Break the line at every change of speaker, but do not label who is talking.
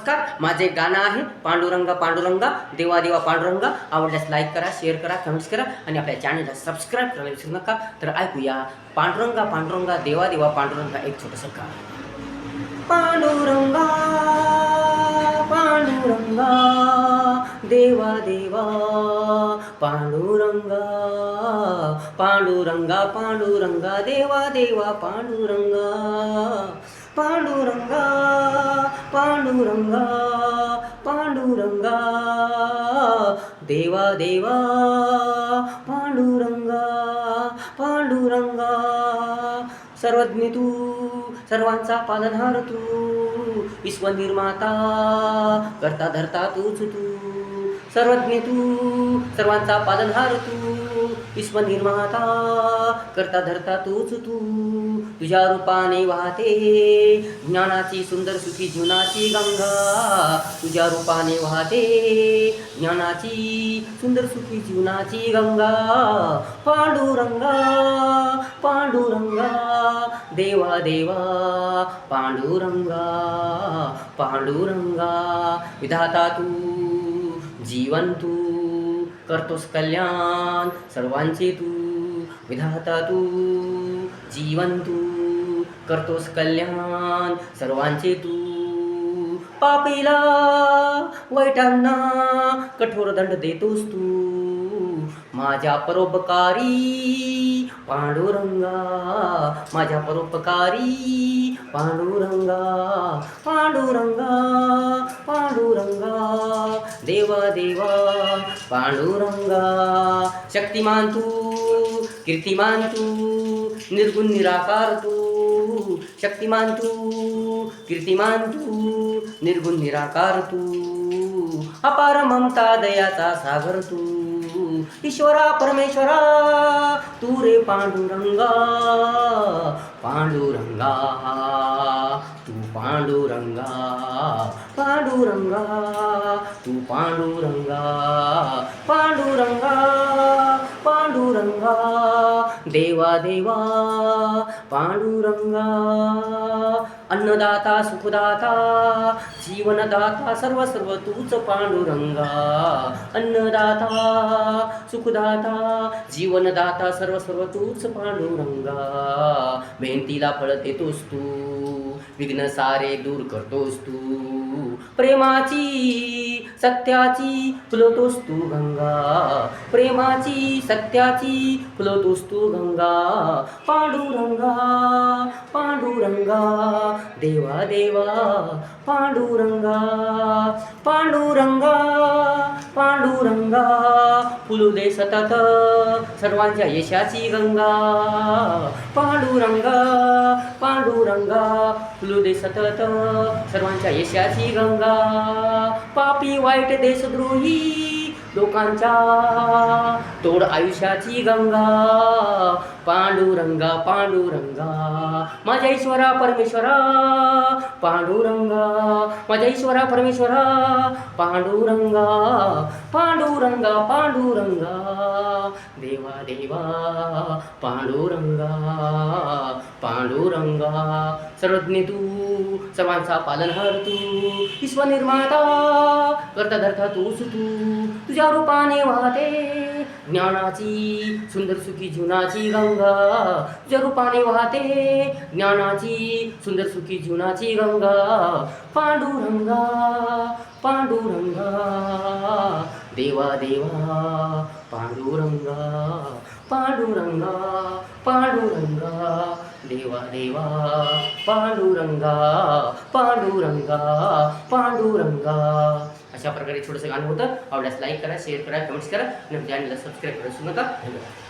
नमस्कार. माझे गाणं आहे पांडुरंगा पांडुरंगा देवा देवा पांडुरंगा. आवडल्यास लाईक करा शेअर करा कमेंट्स करा आणि आपल्या चॅनलला सबस्क्राईब करायला विसरू नका. तर ऐकूया. पांडुरंगा पांडुरंगा देवा देवा पांडुरंगा एक छोटंसं गाणं. पांडुरंगा पांडुरंगा देवा देवा पांडुरंगा पांडुरंगा पांडुरंगा देवा देवा पांडुरंगा. पांडुरंगा पांडुरंगा पांडुरंगा देवा देवा पांडुरंगा पांडुरंगा सर्वज्ञ तू सर्वांचा पालनहार तू विश्वनिर्माता करता धरता तूच तू सर्वज्ञ तू सर्वांचा पालनहार तू विश्वनिर्माता करता धरता तूच तू तुझ्या रूपाने वाहते. ज्ञानाची सुंदर सुखी जीवनाची गंगा तुझ्या रूपाने वाहते. ज्ञानाची सुंदर सुखी जीवनाची गंगा पांडुरंगा पांडुरंगा देवा देवा पांडुरंगा पांडुरंगा विधाता तू जीवन तू. करतोस कल्याण सर्वांचे तू विधाता तू जीवन तू करतोस कल्याण सर्वांचे तू. पापीला वाईटांना कठोर दंड देतोस तू. माझ्या परोपकारी पांडुरंगा माझ्या परोपकारी पांडुरंगा पांडुरंगा पांडुरंगा देवा देवा पांडुरंगा. शक्तिमान तू कीर्तिमान तू निर्गुण निराकार तू. शक्तिमान तू कीर्तिमान तू निर्गुण निराकार तू. अपार ममता दयाचा सागर तू. ईश्वरा परमेश्वरा तू रे पांडुरंगा पांडुरंगा तू पांडुरंगा पांडुरंगा तू पांडुरंगा पांडुरंगा पांडुरंगा देवा देवा पांडुरंगा अन्नदाता सुखदाता जीवनदाता सर्व सर्व तूच पांडुरंगा अन्नदाता सुखदाता जीवनदाता सर्व सर्व तूच पांडुरंगा मेहनतीला फळ देतोस तू विघ्न सारे दूर करतोस तू प्रेमाची सत्याची फुलवतोस तू गंगा. प्रेमाची सत्याची फुलवतोस तू गंगा. पांडुरंगा पांडुरंगा. देवा देवा पांडुरंगा पांडुरंगा पांडुरंगा. फुलू दे सतत सर्वांच्या यशाची गंगा. पांडुरंगा पांडुरंगा फुलू दे सतत सर्वांच्या यशाची गंगा. पापी वाईट देशद्रोही लोकांच्या तोड आयुष्याची गंगा. पांडुरंगा पांडुरंगा. माझ्या ईश्वरा परमेश्वरा. पांडुरंगा. माझ्या ईश्वरा परमेश्वरा. पांडुरंगा पांडुरंगा पांडुरंगा. देवा देवा. पांडुरंगा पांडुरंगा. सर्वज्ञ तू सर्वांचा पालनहार तू विश्वनिर्माता करता धरता तूच तू तुझ्या रूपाने वाहते. ज्ञानाची सुंदर सुखी जीवनाची गंगा. तुझ्या रूपाने वाहते. ज्ञानाची सुंदर सुखी जीवनाची गंगा. पांडुरंगा पांडुरंगा. देवा देवा पांडुरंगा पांडुरंगा पांडुरंगा. देवा देवा पांडुरंगा पांडुरंगा पांडुरंगा. अशा प्रकारे छोटंसं गाणं होतं. आवडल्यास लाईक करा शेअर करा कमेंट्स करा. आणि चॅनलला सबस्क्राईब करा नका. धन्यवाद.